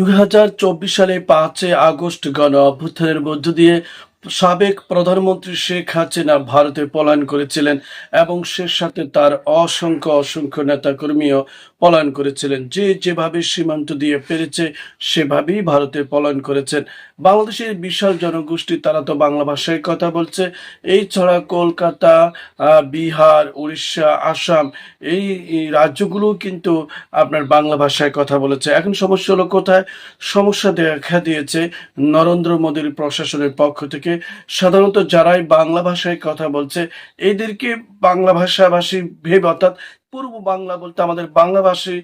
দুই হাজার চব্বিশ সালে পাঁচই আগস্ট গণ অভ্যুত্থানের মধ্য দিয়ে সাবেক প্রধানমন্ত্রী শেখ হাসিনা ভারতে পলায়ন করেছিলেন এবং সে সাথে তার অসংখ্য অসংখ্য নেতাকর্মীও পলায়ন করেছিলেন। যে যেভাবে সীমান্ত দিয়ে পেরেছে, সেভাবেই ভারতে পলায়ন করেছেন। বাংলাদেশের বিশাল জনগোষ্ঠী, তারা তো বাংলা ভাষায় কথা বলছে। এই ছাড়া কলকাতা বিহার, উড়িষ্যা, আসাম, এই রাজ্যগুলোও কিন্তু আপনার বাংলা ভাষায় কথা বলেছে। এখন সমস্যা হলো কোথায়? সমস্যা দেখা দিয়েছে নরেন্দ্র মোদীর প্রশাসনের পক্ষ থেকে সাধারণত যারাই বাংলা ভাষায় কথা বলছে এদেরকে বাংলা ভাষাভাষী ভেবে অর্থাৎ পূর্ব বাংলা বলতে আমাদের বাংলাভাষী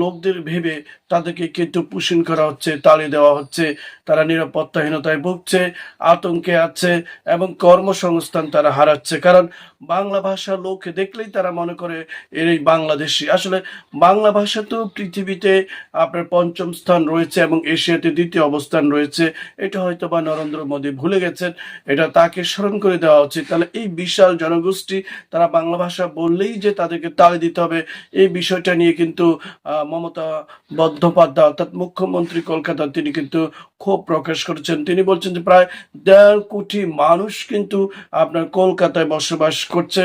লোকদের ভেবে তাদেরকে কিন্তু পুষিন করা হচ্ছে, তালি দেওয়া হচ্ছে, তারা নিরাপত্তাহীনতায় ভুগছে, আতঙ্কে আছে এবং কর্মসংস্থান তারা হারাচ্ছে। কারণ বাংলা ভাষার লোক দেখলেই তারা মনে করে এর এই বাংলাদেশি। আসলে বাংলা ভাষা তো পৃথিবীতে আপনার পঞ্চম স্থান রয়েছে এবং এশিয়াতে দ্বিতীয় অবস্থান রয়েছে। এটা হয়তো বা নরেন্দ্র মোদী ভুলে গেছেন, এটা তাকে স্মরণ করে দেওয়া উচিত। তাহলে এই বিশাল জনগোষ্ঠী তারা বাংলা ভাষা বললেই যে তাদেরকে তালি দিতে হবে। এই বিষয়টা নিয়ে কিন্তু মমতা বন্দ্যোপাধ্যায় অর্থাৎ মুখ্যমন্ত্রী কলকাতা তিনি কিন্তু ক্ষোভ প্রকাশ করেছেন। তিনি বলছেন যে প্রায় দেড় কোটি মানুষ কিন্তু আপনার কলকাতায় বসবাস করছে।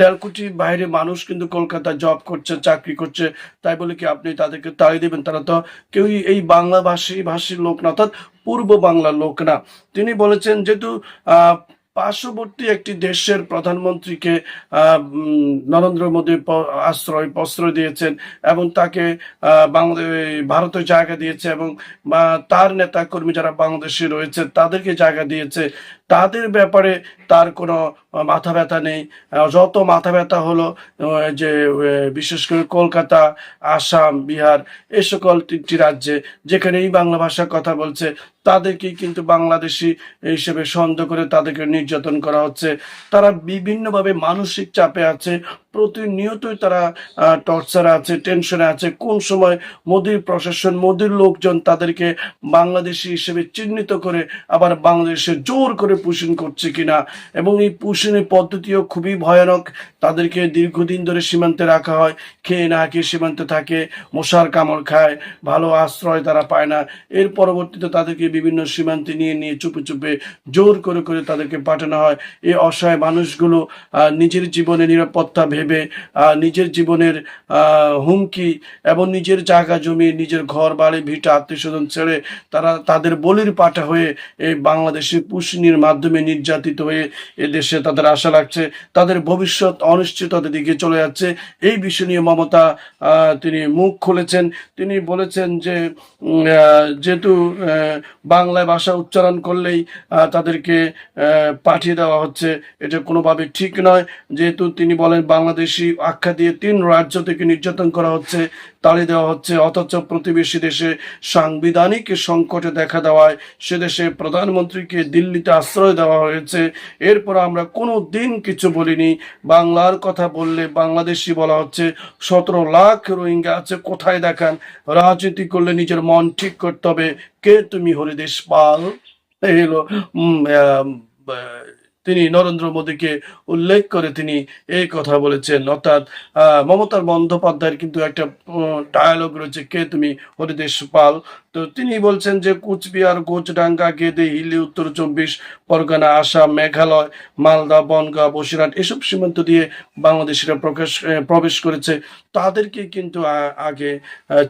দেড় কোটি বাইরে মানুষ কিন্তু কলকাতায় জব করছে, চাকরি করছে। তাই বলে কি আপনি তাদেরকে তাড়ি দেবেন? তারা তো কেউই এই বাংলা ভাষী ভাষীর লোক না, অর্থাৎ পূর্ব বাংলার লোক না। তিনি বলেছেন যেহেতু পার্শ্ববর্তী একটি দেশের প্রধানমন্ত্রীকে নরেন্দ্র মোদী আশ্রয় প্রশ্রয় দিয়েছেন এবং তাকে আহ, বাংলা- ভারতে জায়গা দিয়েছে এবং তার নেতা কর্মী যারা বাংলাদেশে রয়েছে তাদেরকে জায়গা দিয়েছে। তাদের ব্যাপারে তার কোনো মাথা ব্যথা নেই। যত মাথা ব্যথা হলো যে বিশেষ করে কলকাতা, আসাম, বিহার, এ সকল তিনটি রাজ্যে যেখানে এই বাংলা ভাষা কথা বলছে তাদেরকে কিন্তু বাংলাদেশি হিসেবে সন্দেহ করে তাদেরকে নির্যাতন করা হচ্ছে। তারা বিভিন্নভাবে মানসিক চাপে আছে প্রতিনিয়তই তারা টর্চারে আছে, টেনশনে আছে, কোন সময় মোদীর প্রশাসন, মোদির লোকজন তাদেরকে বাংলাদেশি হিসেবে চিহ্নিত করে আবার বাংলাদেশে জোর করে পুষিন করছে কিনা? এবং এই পুষিনের পদ্ধতিও খুবই ভয়ানক। তাদেরকে দীর্ঘদিন ধরে সীমান্তে রাখা হয়, খেয়ে না খেয়ে সীমান্তে থাকে, মশার কামড় খায়, ভালো আশ্রয় তারা পায় না। এর পরবর্তীতে তাদেরকে বিভিন্ন সীমান্তে নিয়ে নিয়ে চুপে চুপে জোর করে করে তাদেরকে পাঠানো হয়। এই অসহায় মানুষগুলো নিজের জীবনে নিরাপত্তা ভেবে আহ, নিজের জীবনের হুমকি এবং নিজের জায়গা জমি নিজের ঘর বাড়ি ভিটা আত্মীয় স্বজন ছেড়ে তারা তাদের বলির পাঠা হয়ে এই বাংলাদেশি পুষ্নির মাধ্যমে নির্যাতিত হয়ে এদেশে তাদের আশা লাগছে তাদের ভবিষ্যৎ অনিশ্চিততার দিকে চলে যাচ্ছে। এই বিষয় নিয়ে মমতা তিনি মুখ খুলেছেন। তিনি বলেছেন যে যেহেতু বাংলায় ভাষা উচ্চারণ করলেই তাদেরকে পাঠিয়ে দেওয়া হচ্ছে এটা কোনোভাবে ঠিক নয়। যেহেতু তিনি বলেন বাংলাদেশি আখ্যা দিয়ে তিন রাজ্য থেকে নির্যাতন করা হচ্ছে তাড়িয়ে দেওয়া হচ্ছে। অথচ প্রতিবেশী দেশে সাংবিধানিক সংকটে দেখা দেওয়ায় সে দেশে প্রধানমন্ত্রীকে দিল্লিতে আশ্রয় দেওয়া হয়েছে। এরপর আমরা কোনো দিন কিছু বলিনি। বাংলার কথা বললে বাংলাদেশি বলা হচ্ছে সতেরো লাখ রোহিঙ্গা আছে কোথায় দেখান? রাজনীতি করলে নিজের মন ঠিক করতে হবে। কে তুমি হরিদেশ পাল আহ, তিনি নরেন্দ্র মোদীকে উল্লেখ করে তিনি এই কথা বলেছেন। অর্থাৎ মমতার বন্দ্যোপাধ্যায়ের কিন্তু একটা ডায়ালগ রয়েছে, কে তুমি হরিদেশ পাল? তো তিনি বলছেন যে কুচবিহার গোচডাঙ্গা গেদে, হিলি, উত্তর চব্বিশ, পরগনা, আসাম, মেঘালয়, মালদা, বনগাঁ, বসিরহাট এসব সীমান্ত দিয়ে বাংলাদেশিরা প্রকাশ প্রবেশ করেছে। তাদেরকে কিন্তু আগে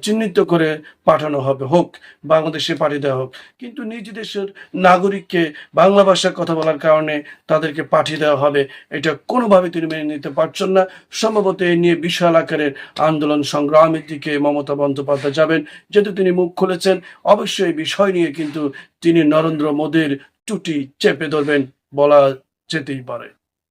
চিহ্নিত করে পাঠানো হবে। হোক, বাংলাদেশে পাঠিয়ে দেওয়া হোক। কিন্তু নিজ দেশের নাগরিককে বাংলা ভাষায় কথা বলার কারণে তাদেরকে পাঠিয়ে দেওয়া হবে। এটা কোনোভাবে তিনি মেনে নিতে পারছেন না। সম্ভবত এই নিয়ে বিশাল আকারের আন্দোলন সংগ্রামের দিকে মমতা বন্দ্যোপাধ্যায় যাবেন। যেহেতু তিনি মুখ খুলেছেন অবশ্যই বিষয় নিয়ে কিন্তু তিনি নরেন্দ্র মোদীর টুটি চেপে ধরবেন বলা যেতেই পারে।